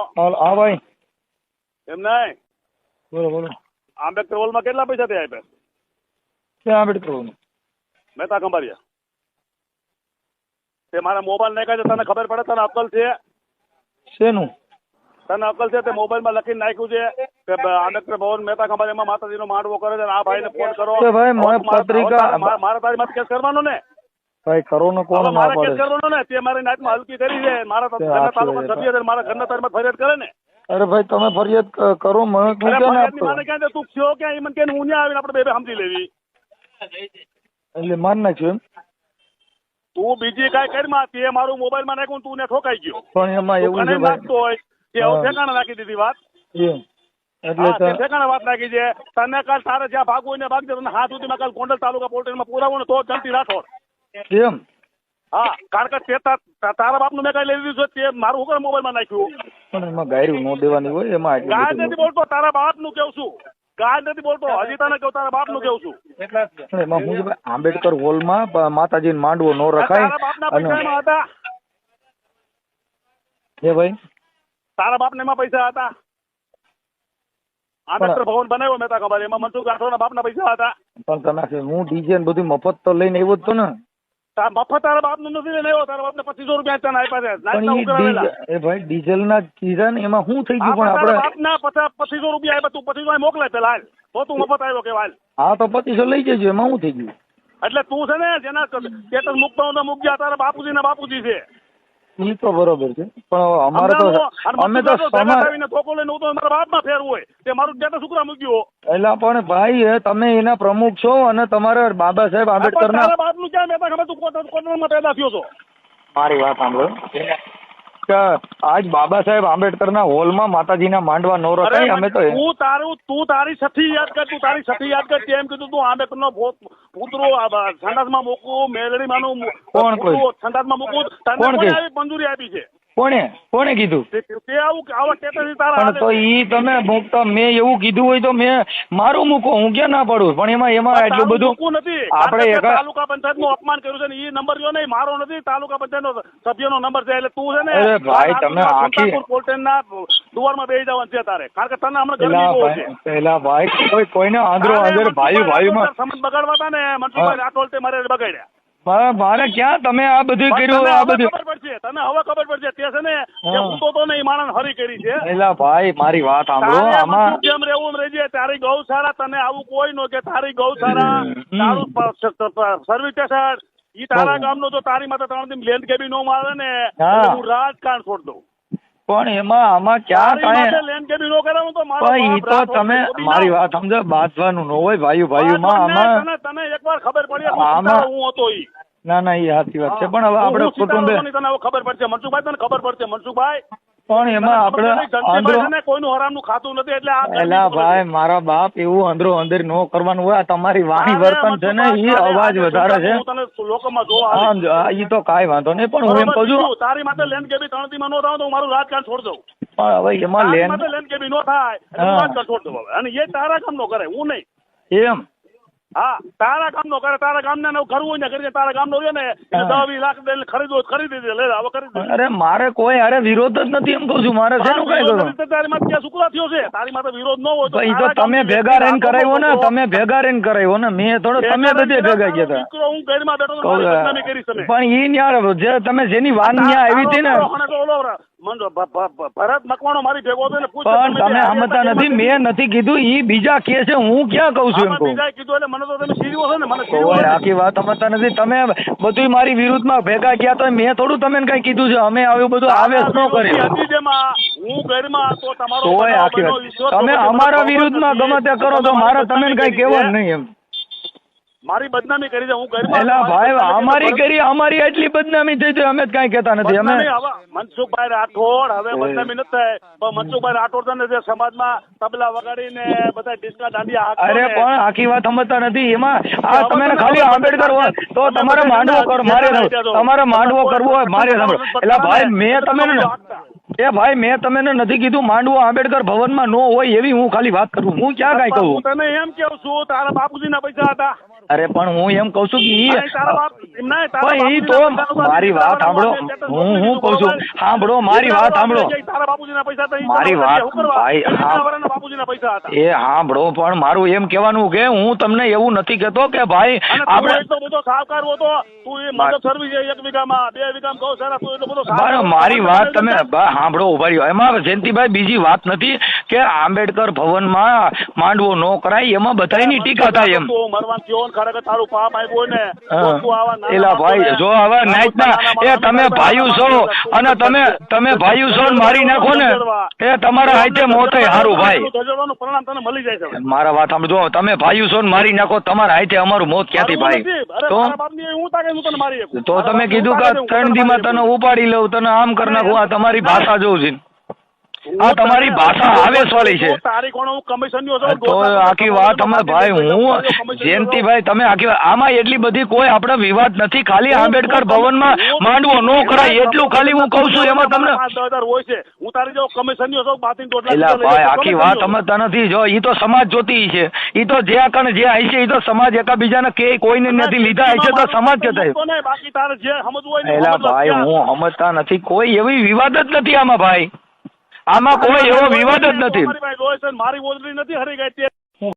હાલ હા ભાઈ એમ નહીં બોલો બોલો આંબેડકર હોલમાં કેટલા પૈસા થયા આપ્યા ક્યાં આંબેડકર હોલમાં? મહેતા કંબારિયા તે મારા મોબાઈલ નાખ્યા છે તને ખબર પડે તને અક્કલ છે શેનું તને અક્કલ છે તે મોબાઈલમાં લખીને નાખ્યું છે કે આંબેડકર ભવન મહેતા કંબારિયામાં માતાજીનો માંડવો કરે છે આ ભાઈને ફોન કરો ભાઈ, પત્રિકા- મારે તારી માથે કેસ કરવાનો ને ભાઈ કરો ને કોણ ના પડે? કરો ને તે મારી નાતમાં હલકી કરી છે. મારા તો તાલુકા સભ્ય છે મારા ઘરના તારી માથે ફરિયાદ કરે ને. અરે ભાઈ તમે ફરિયાદ કરો મને ક્યાં ના ફરિયાદની માને આપતો ક્યાં તું થયો ક્યાં? મને કે હું ન્યા આવીને આપણે બે બે સમજી લેવી. એટલે માન નાખ્યું તું બીજી કાંઈ કરીમાં તે મારું મોબાઈલમાં નાખ્યું નાખું તું ને ઠોકાઈ ગયો. પણ એમાં એવું છે નાખતો હોય હા. ઠેકાણે નાખી દીધી વાત. એમ. એટલે હા, તે ત- ઠેકાણે વાત નાખી છે. તને કાલ તારે જ્યાં ભાગવું હોય ને ભાગજે. તને હાથ સુધીમાં કાલ ગોંડલ તાલુકા પોલીસમાં પુરાવો ને તો જલ્દી રાઠોડ એમ? હા કારણ કે તે તારા બાપનું મેં કઈ લેવી લીધું છે તે મારું હું મોબાઈલમાં નાખ્યું. પણ એમાં ગાયરું ન દેવાની હોય એમાં ગાય નથી બોલતો તારા બાપનું કેવું છું? ગાય નથી બોલતો હજી તને કેવું તારા બાપનું કેવું છું? એમાં હું આંબેડકર હોલમાં માતાજી માંડવો નો રખાય અને પૈસા એમાં હતા. એ ભાઈ? તારા બાપ ને એમાં પૈસા હતા? આંબેડકર ભવન બનાવ્યો મહેતા ખબર એમાં મનસુખ બાપ ના પૈસા હતા. પણ તમે હું ડીજે ને બધું મફત તો લઈને આવ્યો જ તો ને. તાર મફત નથી આવ્યો તારા બાપને પચીસો રૂપિયા તને આપ્યા છે. નાસ્તા પણ ઈ ઉઘરાવેલા. ડીઝ- એ ભાઈ ડીઝલ ના કીધા ને એમાં શું થઈ ગયું પણ તારા આપણે બાપના પચાસ પચીસો રૂપિયા આપ્યા તું પચીસો અહીં પેલા હાલ. તો તું મફત આવ્યો કે હાલ. હા તો પચીસો લઈ જજો એમાં શું થઈ ગયું? એટલે તું છે ને જેના સ્ટેટસ મૂકતો તો મૂકજે તારા બાપુજી ને બાપુજી છે. એ તો બરોબર છે પણ અમારે તો અમે તો સમાજ આવીને ધોકો લઈને હું તો મારા બાપમાં ફેરવું હોય. તે મારું સ્ટેટસ ઉકરા મૂક્યું એટલે પણ ભાઈ એ તમે એના પ્રમુખ છો અને તમારે બાબા સાહેબ આંબેડકર ના બાપનું ક્યાં મેં ખબર તું કોટ- કોટડામાં પેદા થયો છો? મારી વાત સાંભળો. કે આજ બાબા સાહેબ આંબેડકર ના હોલમાં માતાજીના માંડવા નો અરે રખાય અમે તો તું તારું તું તારી સઠી યાદ કર તું તારી સઠી યાદ કર એમ કીધું તું આંબેડકર નો પુત્રો સંડાસમાં મૂકવું મેલડીમાંનું કોણ કોઈ? પુતળું સંડાસમાં મૂકું તને કોણ કોણે મંજૂરી આપી છે. કોણે? કોણે કીધું? તે તે આવું આવા સ્ટેટસ તારા પણ તો ઈ તમે મૂકતા મેં એવું કીધું હોય તો મેં મારું મૂકો હું ક્યાં ના પાડું? પણ એમાં એમાં એટલું બધું નથી. આપણે તાલુકા પંચાયતનું અપમાન કર્યું છે ને ઈ નંબર જો નહીં મારો નથી તાલુકા પંચાયત નો સભ્ય નો નંબર છે એટલે તું છે ને અરે ભાઈ, તમે આખી- પોલટેનના દુવારમાં બેસી જવાનું છે તારે. કારણ કે તને હમણાં પેલા ભાઈ ભાઈ કોઈ કોઈને આંધળો આંધળો ભાઈ ભાઈમાં સમજ બગાડવા હતા ને મનસુખભાઈ આ તે મારે બગાડ્યા. મારે ક્યાં તમે આ બધું કર્યું આ બધું? ખબર પડશે તને હવે ખબર પડશે તે છે ને જે ઊંધો તો નહીં માણસ હરી કરી છે. પેલા ભાઈ મારી વાત સાંભળો આમાં કેમ રહેવું રહેજે? તારી ગૌશાળા તને આવું કોઈ નો કે તારી ગૌશાળા. તારું સર્વિસ સ્ટેશન ઈ તારા. ગામનો જો તારી માથે ત્રણ દિન લેન્ડ કેબી નો મારે ને હા. રાજકારણ છોડ દઉં. પણ એમાં આમાં ક્યાં કાંઈ નો ઈ તો તમે મારી વાત સમજો બાંધવાનું ન હોય ભાઈ ભાઈમાં માં આમાં તને એક એકવાર ખબર પડી આમાં- હું હતો ઈ. ના ના એ સાચી વાત છે. પણ હવે આપણે કુટુંબે તને હવે ખબર પડશે. મનસુખભાઈ તને ખબર પડશે. મનસુખભાઈ પણ એમાં આપણે ને કોઈનું હરામનું ખાતું નથી એટલે એલા ભાઈ મારા બાપ એવું અંદરો અંદર નો કરવાનું હોય તમારી વાણી વર્તન છે ને એ અવાજ વધારે છે. આવીશ. તો કાંઈ વાંધો નહીં પણ હું એમ કહું છું તારી માટે લેન્ડ કેબી ત્રણ દી નો થાય તો હું મારું રાજકારણ છોડ દઉં. પણ હવે એમાં લેન લેન લેન્ડ કેબી નો થાય. રાજકારણ છોડ દઉં હવે. અને એ તારા કામનો કરે હું નહીં. એમ. હા તારા કામનો કરે તારા કામ ને કરવું હોય ને કરી તારા તારા ગામનો રે ને દસ વીસ લાખ તો ખરીદી દે લે હવે કરી દે. અરે મારે કોઈ અરે વિરોધ જ નથી એમ કહું છું મારે શેનું કઈ કરું તારી માટે ક્યાં શુક્રા થયો છે? તારી માથે વિરોધ ન હોય તો તો તમે ભેગા રહીને કરાવ્યો ને તમે ભેગા રહીને કરાવ્યો ને મેં થોડો તમે બધે ભેગા ગયા હતા હું ઘરમાં બેઠો પણ ઈ યાર જે તમે જેની વાન ન્યા આવી હતી ને તો ભરત મકવાણો મારી ભેગો હતો પણ તમે સમજતા નથી મેં નથી કીધું ઈ બીજા કે છે હું ક્યાં કહું છું એમ કહું? કીધું એટલે મને તો તમે સીરીઓ છો ને મને. આખી વાત સમજતા નથી. તમે બધું મારી વિરુદ્ધમાં ભેગા ગયા તો મેં થોડું તમે કઈ કીધું છે. અમે આવ્યું બધું આવેશ ન કરી? હું ઘરમાં હતો તમારો આખી વાત. તમે અમારા વિરુદ્ધ વિરુદ્ધમાં ગમે તે કરો તો મારે તમે કઈ કહેવાનું નહીં એમ. મારી બદનામી કરી છે હું ઘરમાં એલા ભાઈ અમારી કરી અમારી એટલી બદનામી થઈ છે અમે જ કઈ કહેતા નથી અમે મનસુખભાઈ રાઠોડ હવે બદનામી નથી થાય. પણ મનસુખભાઈ રાઠોડ તને જે સમાજમાં તબલા વગાડીને બધા ડિસ્કા દાંડિયા અરે પણ આખી વાત સમજતા નથી એમાં આ તમે ખાલી આંબેડકર હોય તો તમારે માંડવો કરો મારે તમારે માંડવો કરવો હોય મારે સાંભળો. એટલે ભાઈ મેં તમે એ ભાઈ મેં તમને નથી કીધું માંડવો આંબેડકર ભવનમાં નો હોય એવી હું ખાલી વાત કરું હું ક્યાં કાંઈ કહું? તને એમ કેવું છું તારા બાપુજીના પૈસા હતા. અરે પણ હું એમ કઉ છું કે ઈ તો મારી વાત સાંભળો. હું હું કઉ છું? સાંભળો મારી વાત સાંભળો. મારી વાત- ભાઈ, એ સાંભળો પણ મારું એમ કેવાનું કે હું તમને એવું નથી કેતો કે ભાઈ આપણે એટલો બધો સાહકાર હતો તું એ મદદ સર્વિસ એક વીઘામાં બે વીઘામાં ગૌશાળા તું એટલો બધો બરાબર, મારી વાત તમે સાંભળો ઊભા રહ્યો. એમાં જયંતિભાઈ બીજી વાત નથી કે આંબેડકર ભવનમાં માંડવો ન કરાય એમાં બધાની ટીકા થાય એમ. તું થયો ને ખરેખર તારું પાપ આવ્યું ને તો હા. તું આવા નાના એલા ભાઈ જો હવે નાઈટના એ તમે ભાઈઓ છો અને તમે તમે ભાઈઓ છો ને મારી નાખો ને એ તમારા હાથે મોતે હારું ભાઈ. પરિણામ તને મળી જાય છે મારા વાત સાંભળો તમે ભાઈઓ છો ને મારી નાખો તમારા હાથે અમારું મોત ક્યાંથી ભાઈ? તો? તમે કીધું કે ત્રણ દીમાં તને ઉપાડી લઉં તને આમ કરી નાખું આ તમારી ભાષા જોઉં છે. આ તમારી ભાષા હું કમિશનનો છું. તો આખી વાત અમારે ભાઈ હું જયંતિભાઈ તમે આખી આમાં એટલી બધી કોઈ આપણે વિવાદ નથી. ખાલી આંબેડકર ભવનમાં માંડવો નો કરાય એટલું ખાલી હું કહું છું એમાં તમને એલા ભાઈ આખી વાત સમજતા નથી. જો ઈ તો સમાજ જોતી છે. ઈ તો જે કણ જે આવી છે ઈ તો સમાજ એકાબીજાને કે કોઈને નથી લીધા છે તો સમાજ કે થાય તો નહીં, બાકી તારે જે સમજવું હોય ને એલા ભાઈ હું સમજતા નથી. કોઈ એવી વિવાદ જ નથી આમાં ભાઈ. આમાં કોઈ એવો વિવાદ જ નથી. મારી ઓજરી નથી હરી ગઈ